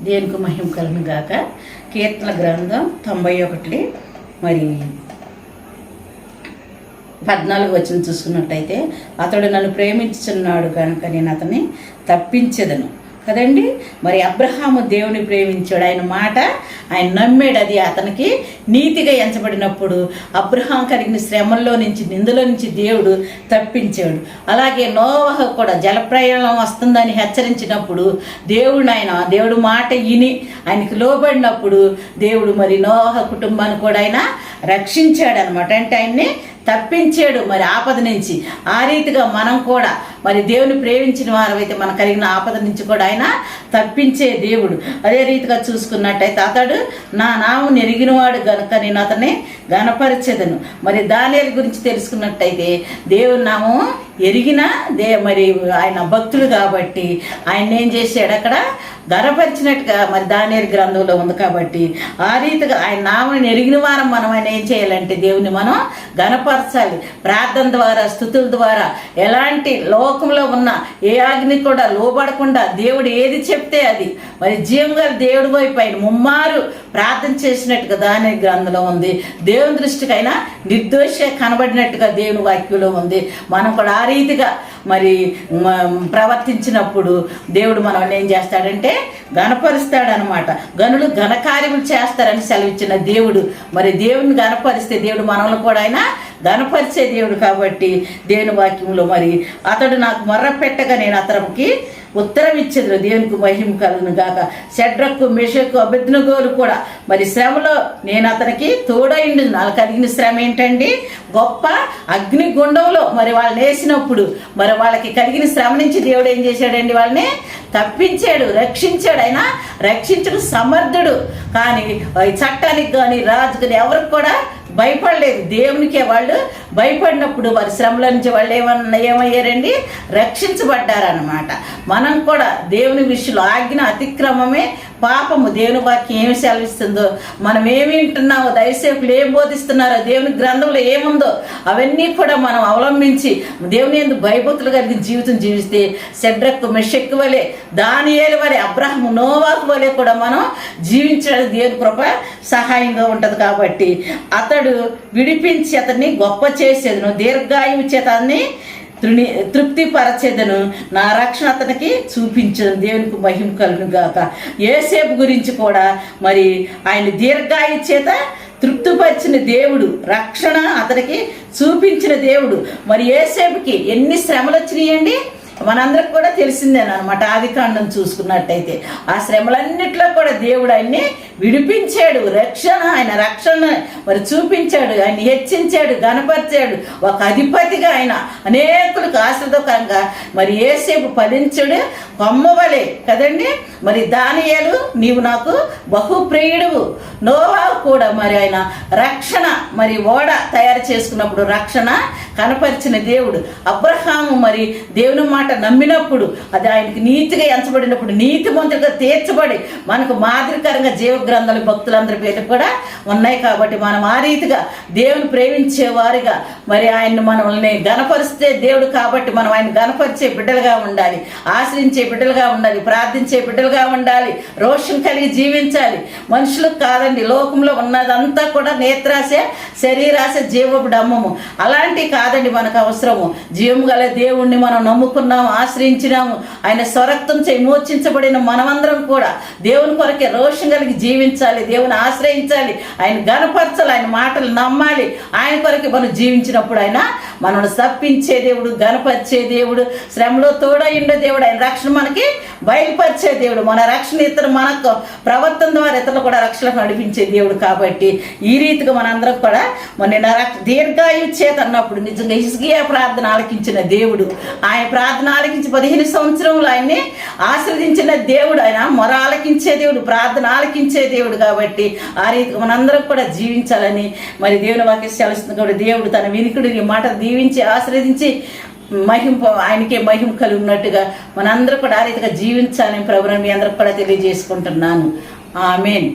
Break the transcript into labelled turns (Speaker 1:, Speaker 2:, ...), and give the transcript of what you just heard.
Speaker 1: దేనికి మహిమ కలను గాక కీర్తన గ్రంథం తొంభై ఒకటి. మరి పద్నాలుగు వచ్చిన చూసుకున్నట్టయితే అతడు నన్ను ప్రేమించున్నాడు కనుక నేను అతన్ని తప్పించదను. కదండి? మరి అబ్రహాము దేవుని ప్రేమించాడు ఆయన మాట. ఆయన నమ్మాడు అది అతనికి. నీతిగా ఎంచబడినప్పుడు అబ్రహాం కలిగిన శ్రమల్లో నుంచి నిందులో నుంచి దేవుడు తప్పించాడు. అలాగే నోవహ కూడా జలప్రయాణం వస్తుందని హెచ్చరించినప్పుడు దేవుడు ఆయన దేవుడు మాట విని ఆయనకి లోబడినప్పుడు దేవుడు మరి నోవహ కుటుంబాన్ని కూడా ఆయన రక్షించాడు అనమాట అంటే ఆయన్ని తప్పించాడు మరి ఆపద నుంచి. ఆ రీతిగా మనం కూడా మరి దేవుని ప్రేమించిన వారమైతే మన కలిగిన ఆపద నుంచి కూడా ఆయన తప్పించే దేవుడు. అదే రీతిగా చూసుకున్నట్టయితే అతడు నా నామం ఎరిగినవాడు గనుక నేను అతన్ని గనపరిచెదను మరి దానియాల గురించి తెలుసుకున్నట్టయితే దేవుని నామం ఎరిగిన దే మరి ఆయన భక్తులు కాబట్టి ఆయన ఏం చేశాడు అక్కడ? గనపరిచినట్టుగా మరి దానియాల గ్రంథంలో ఉంది కాబట్టి ఆ రీతిగా ఆయన నామని ఎరిగిన వారం మనం ఆయన ఏం చేయాలంటే దేవుని మనం గనపరచాలి ప్రార్థన ద్వారా స్థుతుల ద్వారా ఎలాంటి లో లోకంలో ఉన్న ఏ అగ్ని కూడా లోబడకుండా దేవుడు ఏది చెప్తే అది. మరి జీవం గారు దేవుడి వైపు ఆయన ముమ్మారు ప్రార్థన చేసినట్టుగా దాని గ్రంథంలో ఉంది. దేవుని దృష్టికైనా నిర్దోష కనబడినట్టుగా దేవుని వాక్యంలో ఉంది. మనం కూడా ఆ రీతిగా మరి ప్రవర్తించినప్పుడు దేవుడు మనం ఏం చేస్తాడంటే గణపరుస్తాడనమాట గనులు ఘనకార్యములు చేస్తారని సెలవిచ్చిన దేవుడు. మరి దేవుని గణపరిస్తే దేవుడు మనల్ని కూడా ఆయన ధనపరిచే దేవుడు కాబట్టి దేవుని వాక్యంలో మరి అతడు నాకు మర్ర పెట్టగా నేను అతనికి ఉత్తరం ఇచ్చేది దేవునికి మహిమ కలను గాక. షడ్రకు మెషకు అభిజ్ఞగోలు కూడా మరి శ్రమలో నేను అతనికి తోడైండు. నాకు కలిగిన శ్రమ ఏంటండి? గొప్ప అగ్ని గుండంలో మరి వాళ్ళని వేసినప్పుడు మరి వాళ్ళకి కలిగిన శ్రమ నుంచి దేవుడు ఏం చేశాడండి వాళ్ళని? తప్పించాడు రక్షించాడు. ఆయన రక్షించడు సమర్థుడు. కానీ చట్టానికి కానీ రాజు కానీ ఎవరికి కూడా భయపడ లేదు దేవునికే వాళ్ళు భయపడినప్పుడు వారి శ్రమల నుంచి వాళ్ళు ఏమన్నా ఏమయ్యారండి? రక్షించబడ్డారనమాట మనం కూడా దేవుని విషయంలో ఆజ్ఞ అతిక్రమమే పాపము. దేవుని వాక్యం ఏమి సెలవిస్తుందో? మనం ఏమి వింటున్నామో దయసేపులు ఏం బోధిస్తున్నారో దేవుని గ్రంథంలో ఏముందో అవన్నీ కూడా మనం అవలంబించి దేవుని ఎందుకు భయభక్తులు కలిగిన జీవితం జీవిస్తే సెడ్రకు మెషెక్ వలె దానియేలు వలె అబ్రహము నోవాకు వలె కూడా మనం జీవించడానికి దేవుని కృప సహాయంగా ఉంటుంది కాబట్టి అతడు విడిపించి అతన్ని గొప్ప చేసేదను దీర్ఘాయువు చేత తృణి తృప్తిపరచేదను. నా రక్షణ అతనికి చూపించను దేవునికి మహిమ కలును గాక ఏసేపు గురించి కూడా మరి ఆయన దీర్ఘాయు చేత తృప్తిపరిచిన దేవుడు రక్షణ అతనికి చూపించిన దేవుడు. మరి ఏసేపుకి ఎన్ని శ్రమలు వచ్చినాయండి మనందరికి కూడా తెలిసిందేనమాట ఆది ఆదికాండం చూసుకున్నట్టయితే ఆ శ్రమలన్నిట్లో కూడా దేవుడు ఆయన్ని విడిపించాడు. రక్షణ ఆయన రక్షణ మరి చూపించాడు ఆయన హెచ్చించాడు గనపరిచాడు ఒక అధిపతిగా ఆయన అనేకులకు ఆశ్రదకంగా మరి ఏసేపు ఫలించుడు. కొమ్మవలే కదండి? మరి దానియాలు నీవు నాకు బహుప్రియుడువు. నోవా కూడా మరి ఆయన రక్షణ మరి ఓడ తయారు చేసుకున్నప్పుడు రక్షణ కనపరిచిన దేవుడు. అబ్రహాము మరి దేవుని మాట నమ్మినప్పుడు అది ఆయనకి నీతిగా ఎంచబడినప్పుడు నీతిమంతుడిగా తీర్చబడి మనకు మాదిరికరంగా జీవగ్రంథాలు భక్తులందరి పేరు కూడా ఉన్నాయి కాబట్టి మనం ఆ రీతిగా దేవుని ప్రేమించేవారిగా మరి ఆయన్ని మనల్ని గనపరిస్తే దేవుడు కాబట్టి మనం ఆయన గనపరిచే బిడ్డలుగా ఉండాలి ఆశ్రయించే బిడ్డలుగా ఉండాలి ప్రార్థించే బిడ్డలుగా ఉండాలి రోషం కలిగి జీవించాలి. మనుషులకు కాదండి లోకంలో ఉన్నదంతా కూడా నేత్రాశ శరీరాశ జీవపు డమ్మము. అలాంటి కాదండి మనకు అవసరము. జీవము గల దేవుణ్ణి మనం నమ్ముకున్న నమ్ముకున్నాము ఆశ్రయించినాము. ఆయన స్వరక్తం చే విమోచించబడిన మనమందరం కూడా దేవుని కొరకే రోషం కలిగి జీవించాలి దేవుని ఆశ్రయించాలి ఆయన గనపరచాలి ఆయన మాటలు నమ్మాలి. ఆయన కొరకే మనం జీవించినప్పుడు ఆయన మనల్ని తప్పించే దేవుడు గనపరిచే దేవుడు శ్రమలో తోడయిండే దేవుడు ఆయన రక్షణ మనకి బయలుపరిచే దేవుడు. మన రక్షణ ఇతరు మనకు ప్రవర్తన ద్వారా ఇతరులు కూడా రక్షణకు నడిపించే దేవుడు కాబట్టి ఈ రీతిగా మనందరం కూడా మన దీర్ఘాయు చేత అన్నప్పుడు నిజంగా హిస్కియా ప్రార్థన ఆలకించిన దేవుడు ఆయన ప్రార్థన నాలుగించి పదిహేను సంవత్సరములు ఆయన్ని ఆశ్రదించిన దేవుడు ఆయన. మొర ఆలకించే దేవుడు ప్రార్థన ఆలకించే దేవుడు కాబట్టి ఆ రీతి మనందరం కూడా జీవించాలని మరి దేవుని వాక్యం కూడా దేవుడు తన వినికుడిని మాట దీవించి ఆశ్రదించి మహిమ ఆయనకే మహిం కలిగి ఉన్నట్టుగా మనందరూ కూడా ఆ రీతిగా జీవించాలని ప్రభుత్వం మీ అందరికి కూడా తెలియజేసుకుంటున్నాను. ఆమెన్.